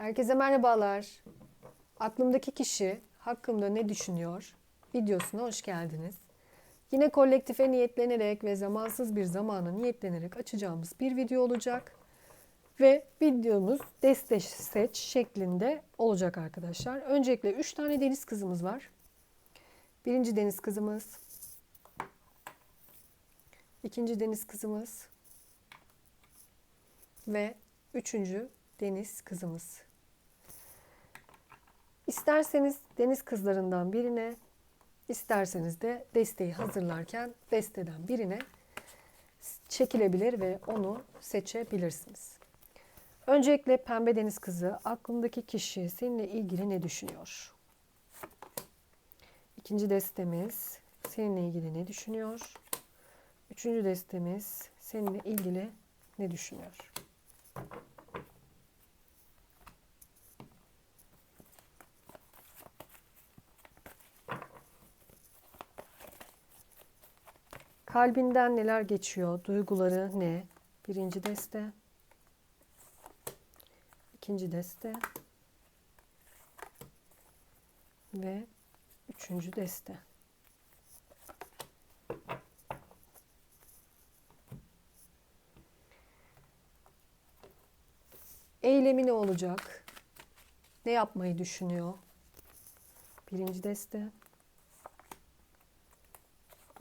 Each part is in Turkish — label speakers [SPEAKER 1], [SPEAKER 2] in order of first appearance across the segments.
[SPEAKER 1] Herkese merhabalar. Aklımdaki kişi hakkımda ne düşünüyor? Videosuna hoş geldiniz. Yine kolektife niyetlenerek ve zamansız bir zamana niyetlenerek açacağımız bir video olacak. Ve videomuz deste seç şeklinde olacak arkadaşlar. Öncelikle 3 tane deniz kızımız var. Birinci deniz kızımız. ikinci deniz kızımız. Ve üçüncü deniz kızımız. İsterseniz deniz kızlarından birine, isterseniz de desteği hazırlarken desteden birine çekilebilir ve onu seçebilirsiniz. Öncelikle pembe deniz kızı aklındaki kişi seninle ilgili ne düşünüyor? İkinci destemiz seninle ilgili ne düşünüyor? Üçüncü destemiz seninle ilgili ne düşünüyor? Kalbinden neler geçiyor? Duyguları ne? Birinci deste. ikinci deste. Ve üçüncü deste. Eylemi ne olacak? Ne yapmayı düşünüyor? Birinci deste.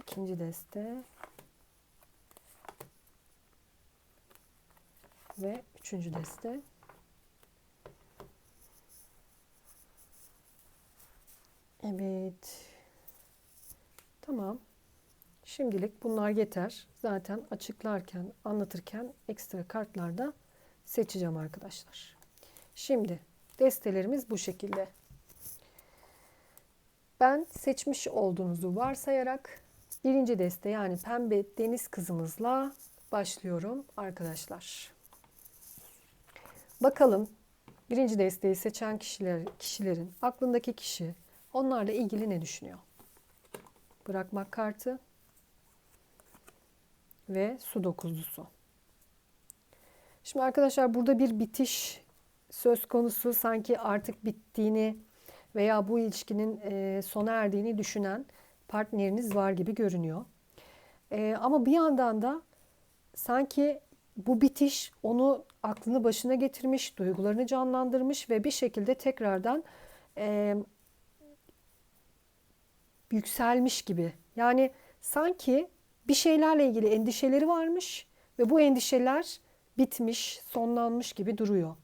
[SPEAKER 1] İkinci deste. Ve üçüncü deste. Evet. Tamam. Şimdilik bunlar yeter. Zaten açıklarken, anlatırken ekstra kartlarda seçeceğim arkadaşlar. Şimdi destelerimiz bu şekilde. Ben seçmiş olduğunuzu varsayarak birinci deste yani pembe deniz kızımızla başlıyorum arkadaşlar. Bakalım birinci desteği seçen kişiler, kişilerin aklındaki kişi onlarla ilgili ne düşünüyor? Bırakmak kartı ve su dokuzlusu. Şimdi arkadaşlar burada bir bitiş söz konusu sanki artık bittiğini veya bu ilişkinin sona erdiğini düşünen partneriniz var gibi görünüyor. E, ama bir yandan da sanki bu bitiş onu aklını başına getirmiş, duygularını canlandırmış ve bir şekilde tekrardan e, yükselmiş gibi. Yani sanki bir şeylerle ilgili endişeleri varmış ve bu endişeler bitmiş, sonlanmış gibi duruyor.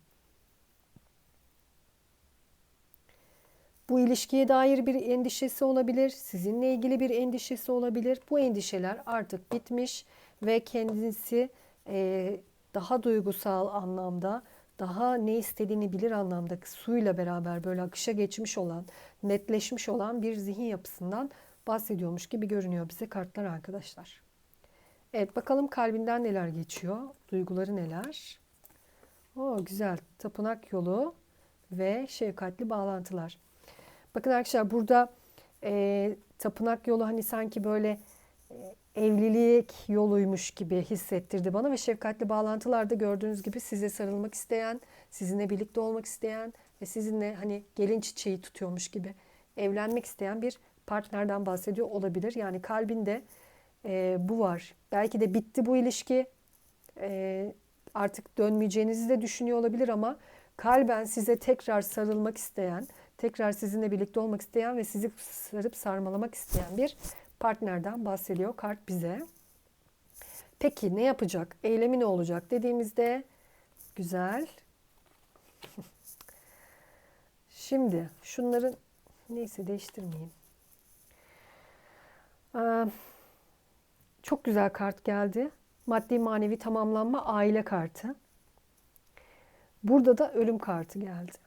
[SPEAKER 1] Bu ilişkiye dair bir endişesi olabilir, sizinle ilgili bir endişesi olabilir. Bu endişeler artık bitmiş ve kendisi e, daha duygusal anlamda, daha ne istediğini bilir anlamda suyla beraber böyle akışa geçmiş olan, netleşmiş olan bir zihin yapısından bahsediyormuş gibi görünüyor bize kartlar arkadaşlar. Evet bakalım kalbinden neler geçiyor, duyguları neler. O güzel tapınak yolu ve şefkatli bağlantılar. Bakın arkadaşlar burada e, tapınak yolu hani sanki böyle e, evlilik yoluymuş gibi hissettirdi bana ve şefkatli bağlantılarda gördüğünüz gibi size sarılmak isteyen, sizinle birlikte olmak isteyen ve sizinle hani gelin çiçeği tutuyormuş gibi evlenmek isteyen bir partnerden bahsediyor olabilir. Yani kalbinde e, bu var. Belki de bitti bu ilişki. E, artık dönmeyeceğinizi de düşünüyor olabilir ama kalben size tekrar sarılmak isteyen, tekrar sizinle birlikte olmak isteyen ve sizi sarıp sarmalamak isteyen bir partnerden bahsediyor kart bize. Peki ne yapacak? Eylemi ne olacak dediğimizde güzel. Şimdi şunların neyse değiştirmeyeyim. Çok güzel kart geldi. Maddi manevi tamamlanma aile kartı. Burada da ölüm kartı geldi.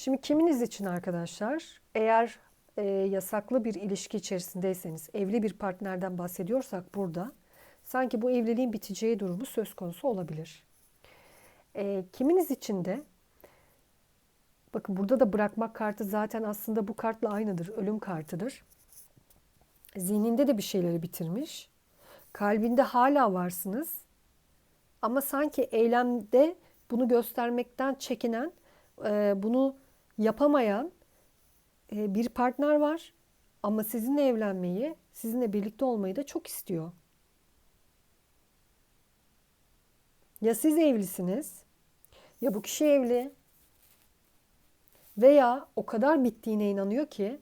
[SPEAKER 1] Şimdi kiminiz için arkadaşlar eğer e, yasaklı bir ilişki içerisindeyseniz evli bir partnerden bahsediyorsak burada sanki bu evliliğin biteceği durumu söz konusu olabilir. E, kiminiz için de bakın burada da bırakmak kartı zaten aslında bu kartla aynıdır. Ölüm kartıdır. Zihninde de bir şeyleri bitirmiş. Kalbinde hala varsınız. Ama sanki eylemde bunu göstermekten çekinen, e, bunu yapamayan e, bir partner var. Ama sizinle evlenmeyi, sizinle birlikte olmayı da çok istiyor. Ya siz evlisiniz, ya bu kişi evli veya o kadar bittiğine inanıyor ki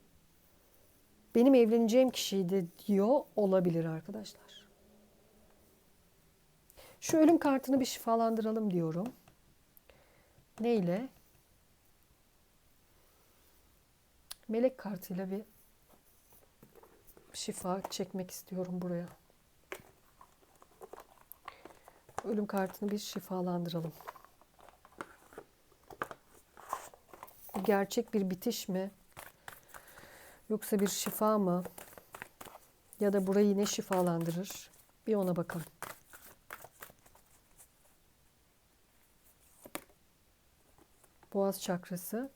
[SPEAKER 1] benim evleneceğim kişiydi diyor olabilir arkadaşlar. Şu ölüm kartını bir şifalandıralım diyorum. Neyle? Melek kartıyla bir şifa çekmek istiyorum buraya. Ölüm kartını bir şifalandıralım. Gerçek bir bitiş mi? Yoksa bir şifa mı? Ya da burayı ne şifalandırır? Bir ona bakalım. Boğaz çakrası.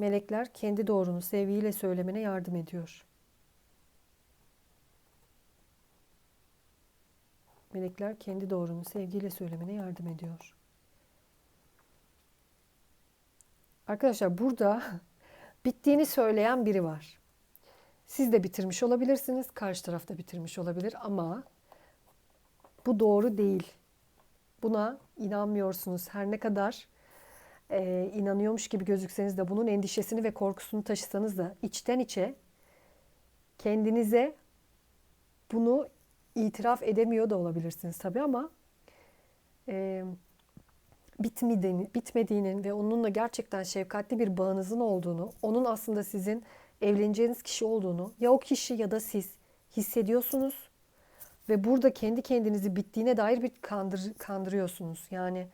[SPEAKER 1] Melekler kendi doğrunu sevgiyle söylemene yardım ediyor. Melekler kendi doğrunu sevgiyle söylemene yardım ediyor. Arkadaşlar burada bittiğini söyleyen biri var. Siz de bitirmiş olabilirsiniz, karşı tarafta bitirmiş olabilir ama bu doğru değil. Buna inanmıyorsunuz. Her ne kadar e, inanıyormuş gibi gözükseniz de bunun endişesini ve korkusunu taşısanız da içten içe kendinize bunu itiraf edemiyor da olabilirsiniz tabii ama e, bitmediğini, bitmediğinin ve onunla gerçekten şefkatli bir bağınızın olduğunu, onun aslında sizin evleneceğiniz kişi olduğunu ya o kişi ya da siz hissediyorsunuz ve burada kendi kendinizi bittiğine dair bir kandır, kandırıyorsunuz. Yani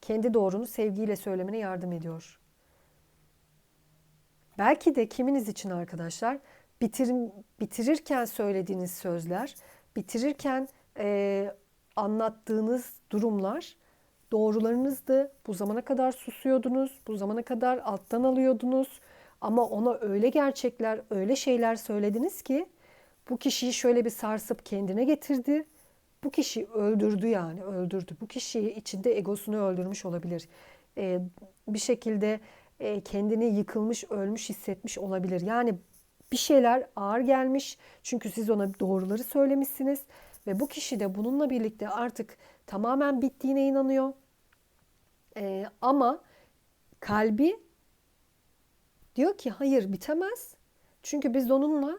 [SPEAKER 1] kendi doğrunu sevgiyle söylemene yardım ediyor. Belki de kiminiz için arkadaşlar bitir, bitirirken söylediğiniz sözler, bitirirken e, anlattığınız durumlar doğrularınızdı. Bu zamana kadar susuyordunuz, bu zamana kadar alttan alıyordunuz. Ama ona öyle gerçekler, öyle şeyler söylediniz ki bu kişiyi şöyle bir sarsıp kendine getirdi. Bu kişi öldürdü yani öldürdü. Bu kişiyi içinde egosunu öldürmüş olabilir. Ee, bir şekilde e, kendini yıkılmış, ölmüş hissetmiş olabilir. Yani bir şeyler ağır gelmiş. Çünkü siz ona doğruları söylemişsiniz ve bu kişi de bununla birlikte artık tamamen bittiğine inanıyor. Ee, ama kalbi diyor ki hayır bitemez. Çünkü biz onunla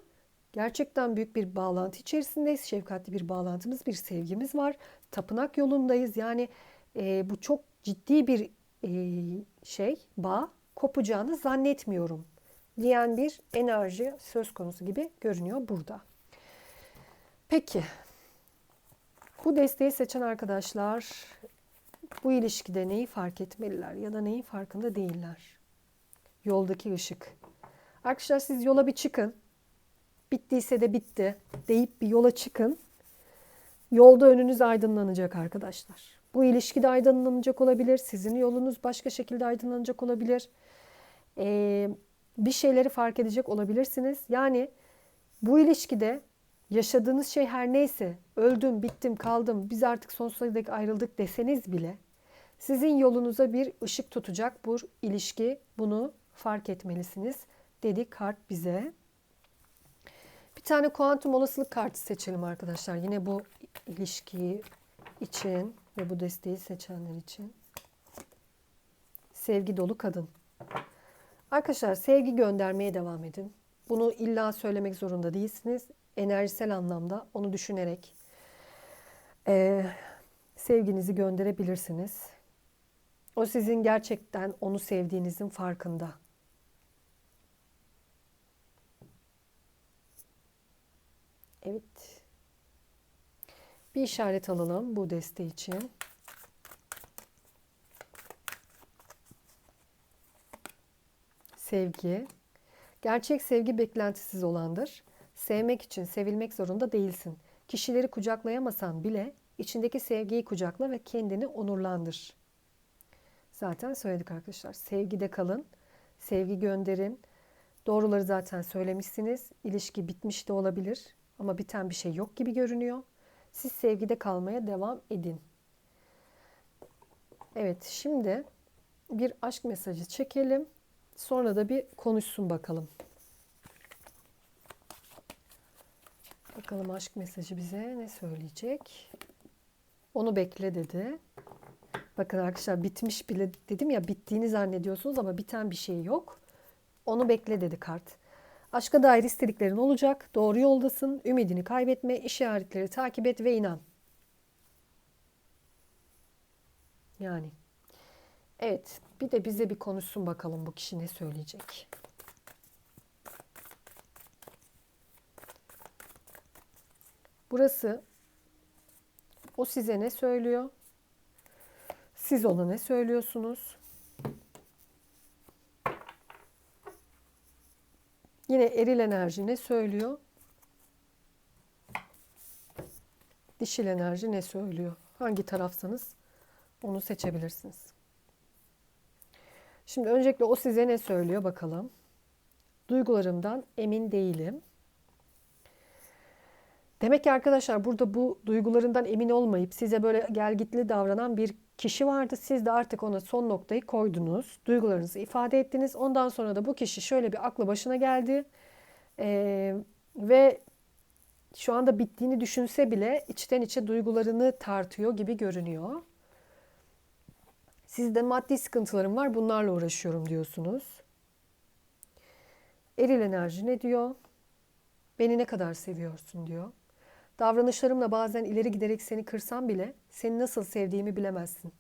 [SPEAKER 1] gerçekten büyük bir bağlantı içerisindeyiz. Şefkatli bir bağlantımız, bir sevgimiz var. Tapınak yolundayız. Yani e, bu çok ciddi bir e, şey, bağ kopacağını zannetmiyorum diyen bir enerji söz konusu gibi görünüyor burada. Peki, bu desteği seçen arkadaşlar bu ilişkide neyi fark etmeliler ya da neyin farkında değiller? Yoldaki ışık. Arkadaşlar siz yola bir çıkın. Bittiyse de bitti deyip bir yola çıkın. Yolda önünüz aydınlanacak arkadaşlar. Bu ilişki de aydınlanacak olabilir. Sizin yolunuz başka şekilde aydınlanacak olabilir. Ee, bir şeyleri fark edecek olabilirsiniz. Yani bu ilişkide yaşadığınız şey her neyse, öldüm, bittim, kaldım, biz artık sonsuza dek ayrıldık deseniz bile sizin yolunuza bir ışık tutacak bu ilişki. Bunu fark etmelisiniz dedi kart bize. Tane kuantum olasılık kartı seçelim arkadaşlar. Yine bu ilişkiyi için ve bu desteği seçenler için. Sevgi dolu kadın. Arkadaşlar sevgi göndermeye devam edin. Bunu illa söylemek zorunda değilsiniz. Enerjisel anlamda onu düşünerek e, sevginizi gönderebilirsiniz. O sizin gerçekten onu sevdiğinizin farkında. Evet. Bir işaret alalım bu deste için. Sevgi. Gerçek sevgi beklentisiz olandır. Sevmek için sevilmek zorunda değilsin. Kişileri kucaklayamasan bile içindeki sevgiyi kucakla ve kendini onurlandır. Zaten söyledik arkadaşlar. Sevgide kalın. Sevgi gönderin. Doğruları zaten söylemişsiniz. İlişki bitmiş de olabilir ama biten bir şey yok gibi görünüyor. Siz sevgide kalmaya devam edin. Evet, şimdi bir aşk mesajı çekelim. Sonra da bir konuşsun bakalım. Bakalım aşk mesajı bize ne söyleyecek? Onu bekle dedi. Bakın arkadaşlar bitmiş bile dedim ya bittiğini zannediyorsunuz ama biten bir şey yok. Onu bekle dedi kart. Aşka dair istediklerin olacak. Doğru yoldasın. Ümidini kaybetme. işaretleri takip et ve inan. Yani. Evet. Bir de bize bir konuşsun bakalım bu kişi ne söyleyecek. Burası o size ne söylüyor? Siz ona ne söylüyorsunuz? Yine eril enerji ne söylüyor? Dişil enerji ne söylüyor? Hangi tarafsanız onu seçebilirsiniz. Şimdi öncelikle o size ne söylüyor bakalım. Duygularımdan emin değilim. Demek ki arkadaşlar burada bu duygularından emin olmayıp size böyle gelgitli davranan bir kişi vardı. Siz de artık ona son noktayı koydunuz. Duygularınızı ifade ettiniz. Ondan sonra da bu kişi şöyle bir aklı başına geldi. Ee, ve şu anda bittiğini düşünse bile içten içe duygularını tartıyor gibi görünüyor. Sizde maddi sıkıntılarım var bunlarla uğraşıyorum diyorsunuz. Eril enerji ne diyor? Beni ne kadar seviyorsun diyor. Davranışlarımla bazen ileri giderek seni kırsam bile seni nasıl sevdiğimi bilemezsin.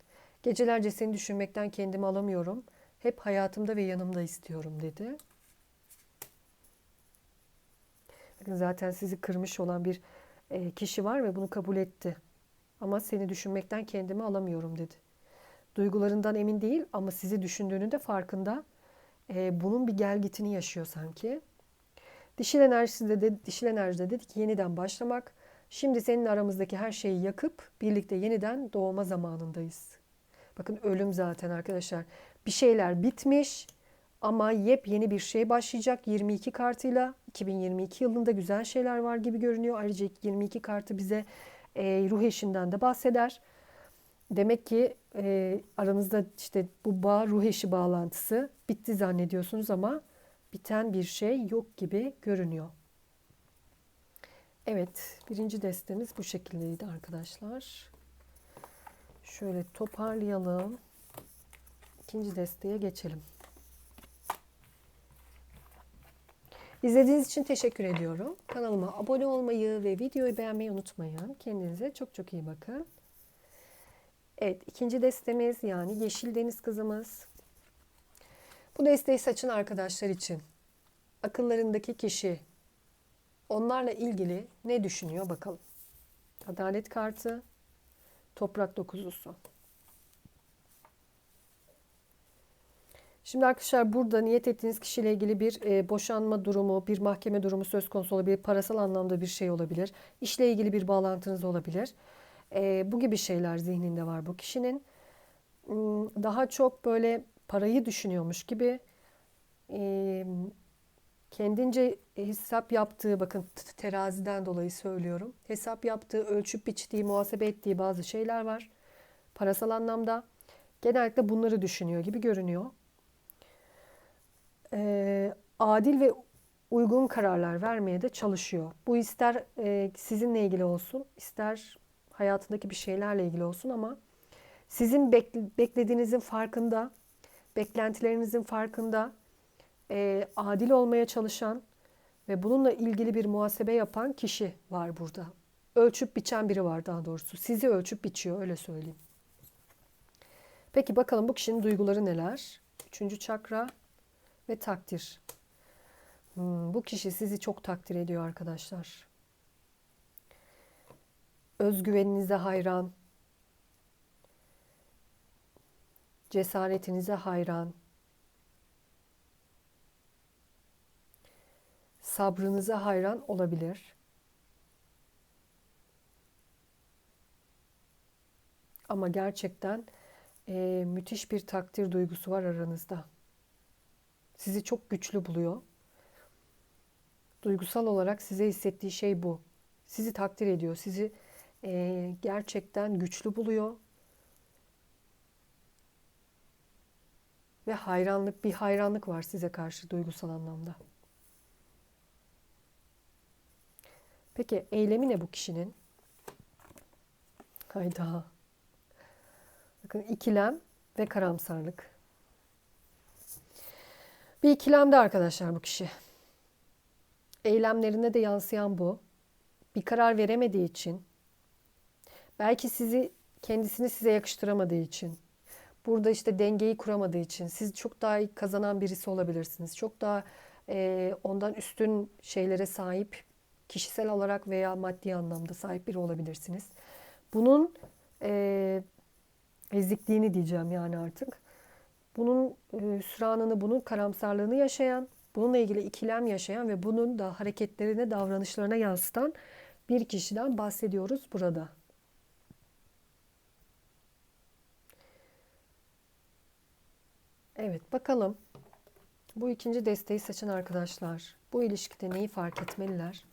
[SPEAKER 1] Gecelerce seni düşünmekten kendimi alamıyorum. Hep hayatımda ve yanımda istiyorum dedi. Bakın zaten sizi kırmış olan bir e, kişi var ve bunu kabul etti. Ama seni düşünmekten kendimi alamıyorum dedi. Duygularından emin değil ama sizi düşündüğünün de farkında. E, bunun bir gelgitini yaşıyor sanki. Dişil enerjisi de, dişil enerjide dedi ki yeniden başlamak, Şimdi senin aramızdaki her şeyi yakıp birlikte yeniden doğma zamanındayız. Bakın ölüm zaten arkadaşlar. Bir şeyler bitmiş ama yepyeni bir şey başlayacak 22 kartıyla. 2022 yılında güzel şeyler var gibi görünüyor. Ayrıca 22 kartı bize e, ruh eşinden de bahseder. Demek ki e, aranızda işte bu bağ ruh eşi bağlantısı bitti zannediyorsunuz ama biten bir şey yok gibi görünüyor. Evet, birinci destemiz bu şekildeydi arkadaşlar. Şöyle toparlayalım. İkinci desteye geçelim. İzlediğiniz için teşekkür ediyorum. Kanalıma abone olmayı ve videoyu beğenmeyi unutmayın. Kendinize çok çok iyi bakın. Evet, ikinci destemiz yani Yeşil Deniz Kızımız. Bu desteği saçın arkadaşlar için. Akıllarındaki kişi Onlarla ilgili ne düşünüyor bakalım. Adalet kartı, toprak dokuzlusu. Şimdi arkadaşlar burada niyet ettiğiniz kişiyle ilgili bir e, boşanma durumu, bir mahkeme durumu söz konusu olabilir. Parasal anlamda bir şey olabilir. İşle ilgili bir bağlantınız olabilir. E, bu gibi şeyler zihninde var bu kişinin. Hmm, daha çok böyle parayı düşünüyormuş gibi. E, kendince hesap yaptığı, bakın teraziden dolayı söylüyorum. Hesap yaptığı, ölçüp biçtiği, muhasebe ettiği bazı şeyler var. Parasal anlamda. Genellikle bunları düşünüyor gibi görünüyor. Ee, adil ve uygun kararlar vermeye de çalışıyor. Bu ister e, sizinle ilgili olsun, ister hayatındaki bir şeylerle ilgili olsun ama sizin beklediğinizin farkında, beklentilerinizin farkında, e, adil olmaya çalışan ve bununla ilgili bir muhasebe yapan kişi var burada. Ölçüp biçen biri var daha doğrusu. Sizi ölçüp biçiyor öyle söyleyeyim. Peki bakalım bu kişinin duyguları neler? Üçüncü çakra ve takdir. Hmm, bu kişi sizi çok takdir ediyor arkadaşlar. Özgüveninize hayran. Cesaretinize hayran. Sabrınıza hayran olabilir. Ama gerçekten e, müthiş bir takdir duygusu var aranızda. Sizi çok güçlü buluyor. Duygusal olarak size hissettiği şey bu. Sizi takdir ediyor. Sizi e, gerçekten güçlü buluyor. Ve hayranlık, bir hayranlık var size karşı duygusal anlamda. Peki eylemi ne bu kişinin? Hayda. Bakın ikilem ve karamsarlık. Bir ikilemde arkadaşlar bu kişi. Eylemlerine de yansıyan bu. Bir karar veremediği için, belki sizi kendisini size yakıştıramadığı için, burada işte dengeyi kuramadığı için, siz çok daha kazanan birisi olabilirsiniz. Çok daha e, ondan üstün şeylere sahip, kişisel olarak veya maddi anlamda sahip biri olabilirsiniz. Bunun e, ezikliğini diyeceğim yani artık. Bunun e, süranını, bunun karamsarlığını yaşayan, bununla ilgili ikilem yaşayan ve bunun da hareketlerine, davranışlarına yansıtan bir kişiden bahsediyoruz burada. Evet, bakalım. Bu ikinci desteği seçen arkadaşlar bu ilişkide neyi fark etmeliler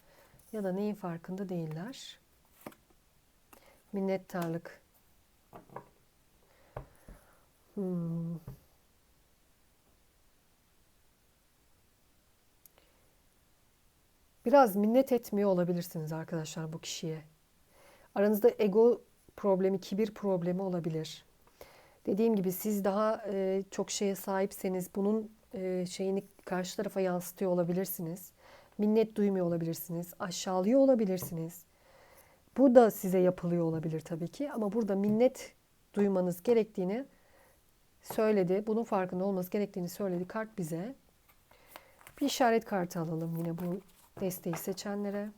[SPEAKER 1] ya da neyin farkında değiller? Minnettarlık. Hmm. Biraz minnet etmiyor olabilirsiniz arkadaşlar bu kişiye. Aranızda ego problemi, kibir problemi olabilir. Dediğim gibi siz daha e, çok şeye sahipseniz bunun e, şeyini karşı tarafa yansıtıyor olabilirsiniz. Minnet duymuyor olabilirsiniz. Aşağılıyor olabilirsiniz. Bu da size yapılıyor olabilir tabii ki ama burada minnet duymanız gerektiğini söyledi. Bunun farkında olması gerektiğini söyledi kart bize. Bir işaret kartı alalım yine bu desteği seçenlere.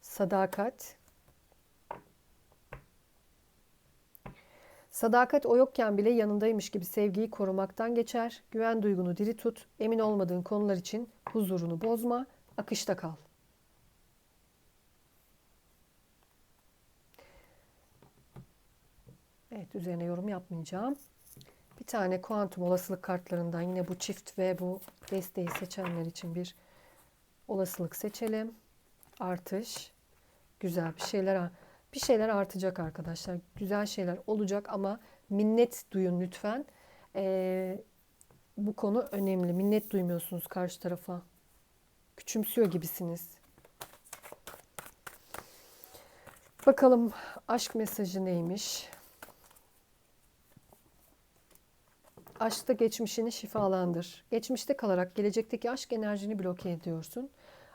[SPEAKER 1] Sadakat. Sadakat o yokken bile yanındaymış gibi sevgiyi korumaktan geçer. Güven duygunu diri tut. Emin olmadığın konular için huzurunu bozma. Akışta kal. Evet üzerine yorum yapmayacağım. Bir tane kuantum olasılık kartlarından yine bu çift ve bu desteği seçenler için bir olasılık seçelim. Artış. Güzel bir şeyler bir şeyler artacak arkadaşlar. Güzel şeyler olacak ama minnet duyun lütfen. Ee, bu konu önemli. Minnet duymuyorsunuz karşı tarafa. Küçümsüyor gibisiniz. Bakalım aşk mesajı neymiş? Aşkta geçmişini şifalandır. Geçmişte kalarak gelecekteki aşk enerjini bloke ediyorsun.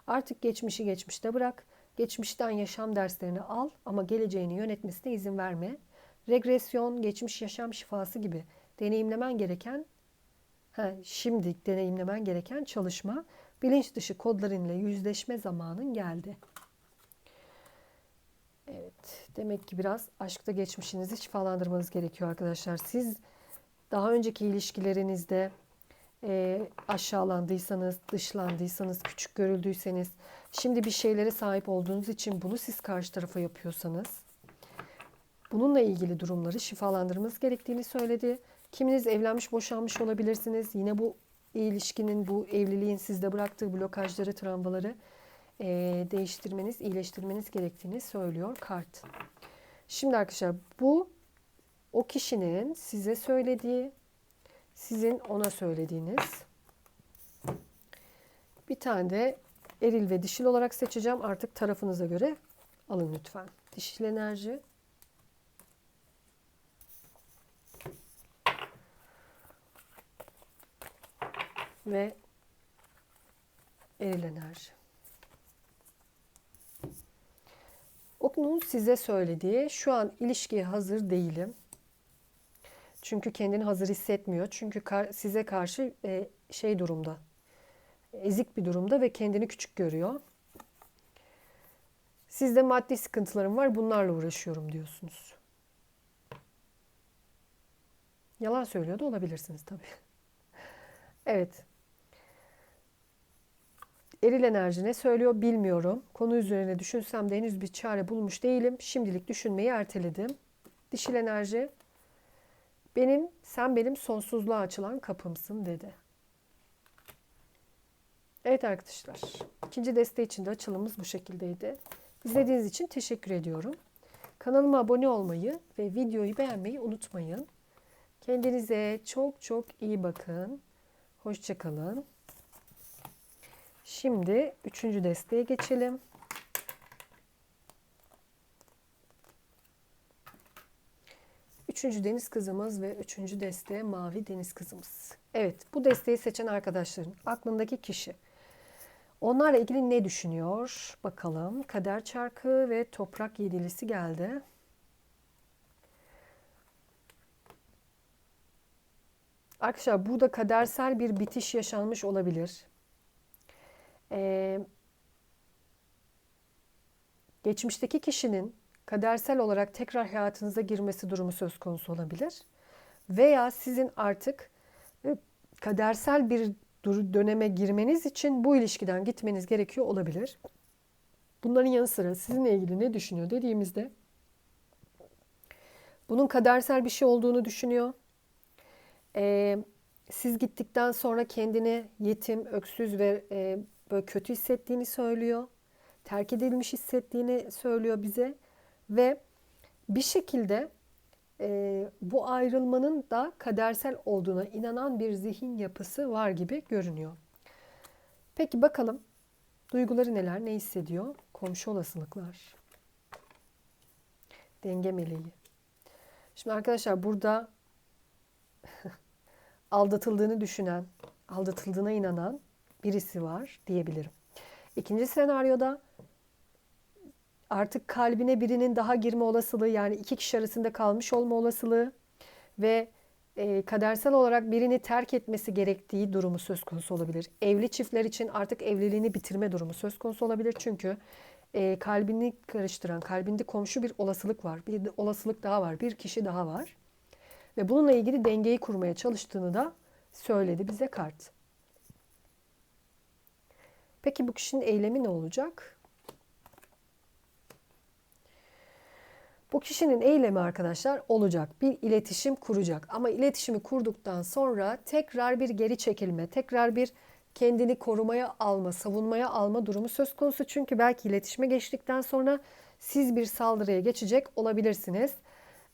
[SPEAKER 1] Artık geçmişi geçmişte bırak. Geçmişten yaşam derslerini al ama geleceğini yönetmesine izin verme. Regresyon, geçmiş yaşam şifası gibi deneyimlemen gereken, he, şimdi deneyimlemen gereken çalışma, bilinç dışı kodlarınla yüzleşme zamanın geldi. Evet, demek ki biraz aşkta geçmişinizi şifalandırmanız gerekiyor arkadaşlar. Siz daha önceki ilişkilerinizde e, aşağılandıysanız, dışlandıysanız, küçük görüldüyseniz, şimdi bir şeylere sahip olduğunuz için bunu siz karşı tarafa yapıyorsanız, bununla ilgili durumları şifalandırmanız gerektiğini söyledi. Kiminiz evlenmiş, boşanmış olabilirsiniz. Yine bu ilişkinin, bu evliliğin sizde bıraktığı blokajları, travmaları e, değiştirmeniz, iyileştirmeniz gerektiğini söylüyor kart. Şimdi arkadaşlar bu o kişinin size söylediği, sizin ona söylediğiniz. Bir tane de eril ve dişil olarak seçeceğim. Artık tarafınıza göre alın lütfen. Dişil enerji. Ve eril enerji. Onun size söylediği şu an ilişkiye hazır değilim. Çünkü kendini hazır hissetmiyor. Çünkü size karşı e, şey durumda. Ezik bir durumda ve kendini küçük görüyor. Sizde maddi sıkıntılarım var. Bunlarla uğraşıyorum diyorsunuz. Yalan söylüyor da olabilirsiniz tabii. Evet. Eril enerji ne söylüyor bilmiyorum. Konu üzerine düşünsem de henüz bir çare bulmuş değilim. Şimdilik düşünmeyi erteledim. Dişil enerji benim, sen benim sonsuzluğa açılan kapımsın dedi. Evet arkadaşlar. ikinci deste için de açılımımız bu şekildeydi. İzlediğiniz için teşekkür ediyorum. Kanalıma abone olmayı ve videoyu beğenmeyi unutmayın. Kendinize çok çok iyi bakın. Hoşçakalın. Şimdi üçüncü desteğe geçelim. Üçüncü deniz kızımız ve üçüncü desteğe mavi deniz kızımız. Evet bu desteği seçen arkadaşların aklındaki kişi. Onlarla ilgili ne düşünüyor? Bakalım. Kader çarkı ve toprak yedilisi geldi. Arkadaşlar burada kadersel bir bitiş yaşanmış olabilir. Ee, geçmişteki kişinin kadersel olarak tekrar hayatınıza girmesi durumu söz konusu olabilir. Veya sizin artık e, kadersel bir döneme girmeniz için bu ilişkiden gitmeniz gerekiyor olabilir. Bunların yanı sıra sizinle ilgili ne düşünüyor dediğimizde bunun kadersel bir şey olduğunu düşünüyor. Ee, siz gittikten sonra kendini yetim, öksüz ve e, böyle kötü hissettiğini söylüyor. Terk edilmiş hissettiğini söylüyor bize ve bir şekilde e, bu ayrılmanın da kadersel olduğuna inanan bir zihin yapısı var gibi görünüyor. Peki bakalım duyguları neler, ne hissediyor? Komşu olasılıklar. Denge meleği. Şimdi arkadaşlar burada aldatıldığını düşünen, aldatıldığına inanan birisi var diyebilirim. İkinci senaryoda artık kalbine birinin daha girme olasılığı yani iki kişi arasında kalmış olma olasılığı ve e, kadersel olarak birini terk etmesi gerektiği durumu söz konusu olabilir. Evli çiftler için artık evliliğini bitirme durumu söz konusu olabilir. Çünkü e, kalbini karıştıran, kalbinde komşu bir olasılık var. Bir olasılık daha var. Bir kişi daha var. Ve bununla ilgili dengeyi kurmaya çalıştığını da söyledi bize kart. Peki bu kişinin eylemi ne olacak? Bu kişinin eylemi arkadaşlar olacak. Bir iletişim kuracak. Ama iletişimi kurduktan sonra tekrar bir geri çekilme, tekrar bir kendini korumaya alma, savunmaya alma durumu söz konusu. Çünkü belki iletişime geçtikten sonra siz bir saldırıya geçecek olabilirsiniz.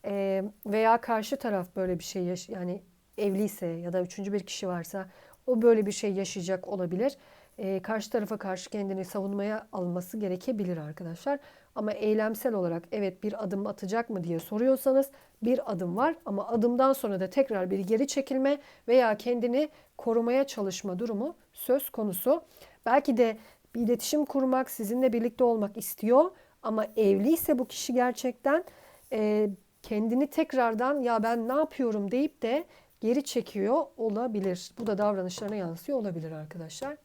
[SPEAKER 1] Ee, veya karşı taraf böyle bir şey yaş yani evliyse ya da üçüncü bir kişi varsa o böyle bir şey yaşayacak olabilir. Ee, karşı tarafa karşı kendini savunmaya alması gerekebilir arkadaşlar. Ama eylemsel olarak evet bir adım atacak mı diye soruyorsanız bir adım var ama adımdan sonra da tekrar bir geri çekilme veya kendini korumaya çalışma durumu söz konusu. Belki de bir iletişim kurmak, sizinle birlikte olmak istiyor ama evliyse bu kişi gerçekten e, kendini tekrardan ya ben ne yapıyorum deyip de geri çekiyor olabilir. Bu da davranışlarına yansıyor olabilir arkadaşlar.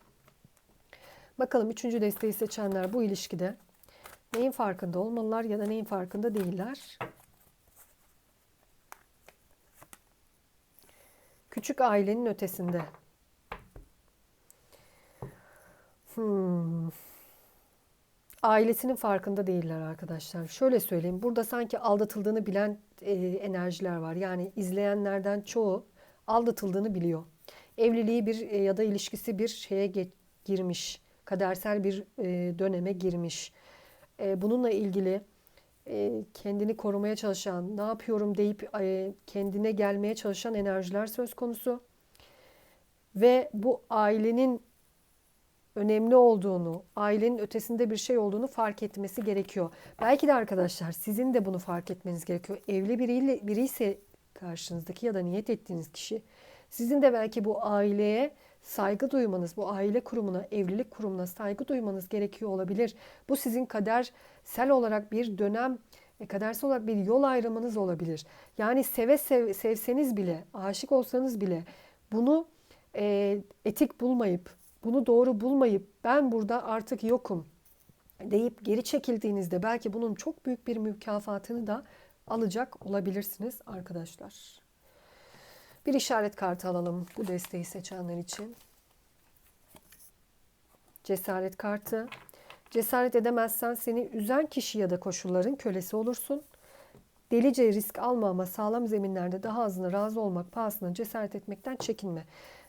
[SPEAKER 1] Bakalım üçüncü desteği seçenler bu ilişkide neyin farkında olmalılar ya da neyin farkında değiller. Küçük ailenin ötesinde. Hmm. Ailesinin farkında değiller arkadaşlar. Şöyle söyleyeyim. Burada sanki aldatıldığını bilen e, enerjiler var. Yani izleyenlerden çoğu aldatıldığını biliyor. Evliliği bir e, ya da ilişkisi bir şeye girmiş. Kadersel bir e, döneme girmiş. E, bununla ilgili e, kendini korumaya çalışan, ne yapıyorum deyip e, kendine gelmeye çalışan enerjiler söz konusu. Ve bu ailenin önemli olduğunu, ailenin ötesinde bir şey olduğunu fark etmesi gerekiyor. Belki de arkadaşlar sizin de bunu fark etmeniz gerekiyor. Evli biriyle, biri ise karşınızdaki ya da niyet ettiğiniz kişi sizin de belki bu aileye saygı duymanız, bu aile kurumuna, evlilik kurumuna saygı duymanız gerekiyor olabilir. Bu sizin kadersel olarak bir dönem, e, kadersel olarak bir yol ayrımınız olabilir. Yani seve sev, sevseniz bile, aşık olsanız bile bunu e, etik bulmayıp, bunu doğru bulmayıp ben burada artık yokum deyip geri çekildiğinizde belki bunun çok büyük bir mükafatını da alacak olabilirsiniz arkadaşlar. Bir işaret kartı alalım bu desteği seçenler için. Cesaret kartı. Cesaret edemezsen seni üzen kişi ya da koşulların kölesi olursun. Delice risk alma ama sağlam zeminlerde daha azına razı olmak pahasına cesaret etmekten çekinme.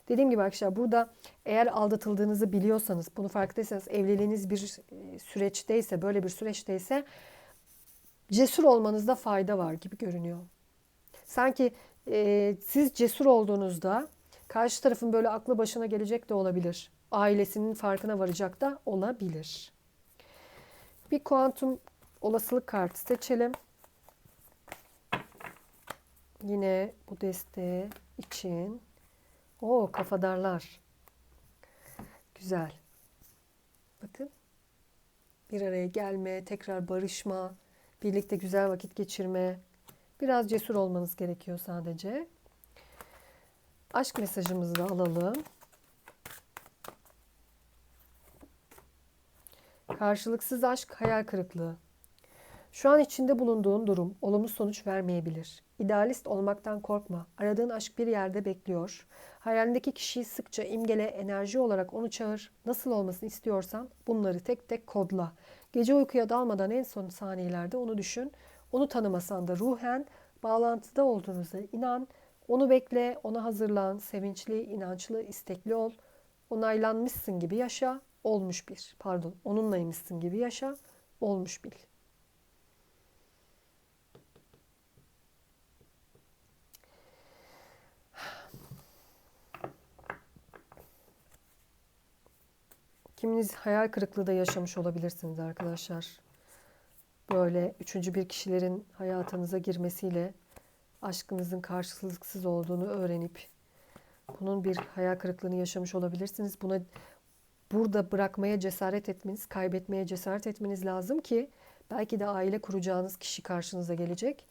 [SPEAKER 1] Dediğim gibi arkadaşlar burada eğer aldatıldığınızı biliyorsanız, bunu farkındaysanız, evliliğiniz bir e, süreçteyse, böyle bir süreçteyse cesur olmanızda fayda var gibi görünüyor. Sanki e, siz cesur olduğunuzda karşı tarafın böyle aklı başına gelecek de olabilir. Ailesinin farkına varacak da olabilir. Bir kuantum olasılık kartı seçelim. Yine bu desteği için. O kafadarlar. Güzel. Bakın. Bir araya gelme, tekrar barışma, birlikte güzel vakit geçirme. Biraz cesur olmanız gerekiyor sadece. Aşk mesajımızı da alalım. Karşılıksız aşk hayal kırıklığı. Şu an içinde bulunduğun durum olumlu sonuç vermeyebilir. İdealist olmaktan korkma. Aradığın aşk bir yerde bekliyor. Hayalindeki kişiyi sıkça imgele, enerji olarak onu çağır. Nasıl olmasını istiyorsan bunları tek tek kodla. Gece uykuya dalmadan en son saniyelerde onu düşün. Onu tanımasan da ruhen bağlantıda olduğunuza inan. Onu bekle, ona hazırlan, sevinçli, inançlı, istekli ol. Onaylanmışsın gibi yaşa, olmuş bir. Pardon, onunlaymışsın gibi yaşa, olmuş bil. Kiminiz hayal kırıklığı da yaşamış olabilirsiniz arkadaşlar. Böyle üçüncü bir kişilerin hayatınıza girmesiyle aşkınızın karşılıksız olduğunu öğrenip bunun bir hayal kırıklığını yaşamış olabilirsiniz. Buna burada bırakmaya cesaret etmeniz, kaybetmeye cesaret etmeniz lazım ki belki de aile kuracağınız kişi karşınıza gelecek.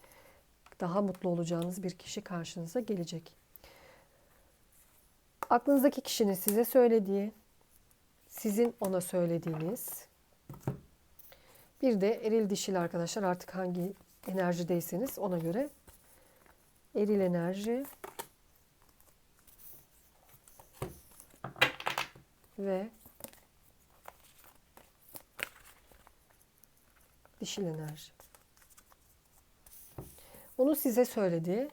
[SPEAKER 1] Daha mutlu olacağınız bir kişi karşınıza gelecek. Aklınızdaki kişinin size söylediği, sizin ona söylediğiniz, bir de eril dişil arkadaşlar artık hangi enerjideyseniz ona göre eril enerji ve dişil enerji. Onu size söyledi.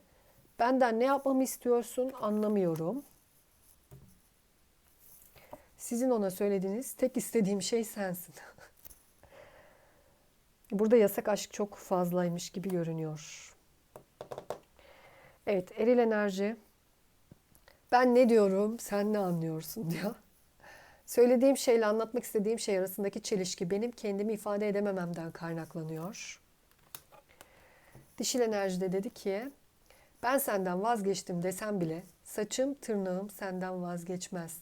[SPEAKER 1] Benden ne yapmamı istiyorsun anlamıyorum. Sizin ona söylediğiniz tek istediğim şey sensin. Burada yasak aşk çok fazlaymış gibi görünüyor. Evet, eril enerji. Ben ne diyorum, sen ne anlıyorsun diyor. Söylediğim şeyle anlatmak istediğim şey arasındaki çelişki benim kendimi ifade edemememden kaynaklanıyor. Dişil enerjide dedi ki, ben senden vazgeçtim desem bile saçım tırnağım senden vazgeçmez.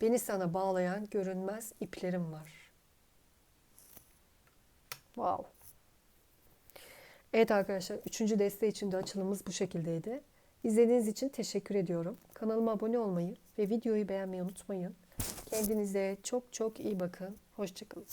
[SPEAKER 1] Beni sana bağlayan görünmez iplerim var. Wow. Evet arkadaşlar, üçüncü deste için de açılımımız bu şekildeydi. İzlediğiniz için teşekkür ediyorum. Kanalıma abone olmayı ve videoyu beğenmeyi unutmayın. Kendinize çok çok iyi bakın. Hoşçakalın.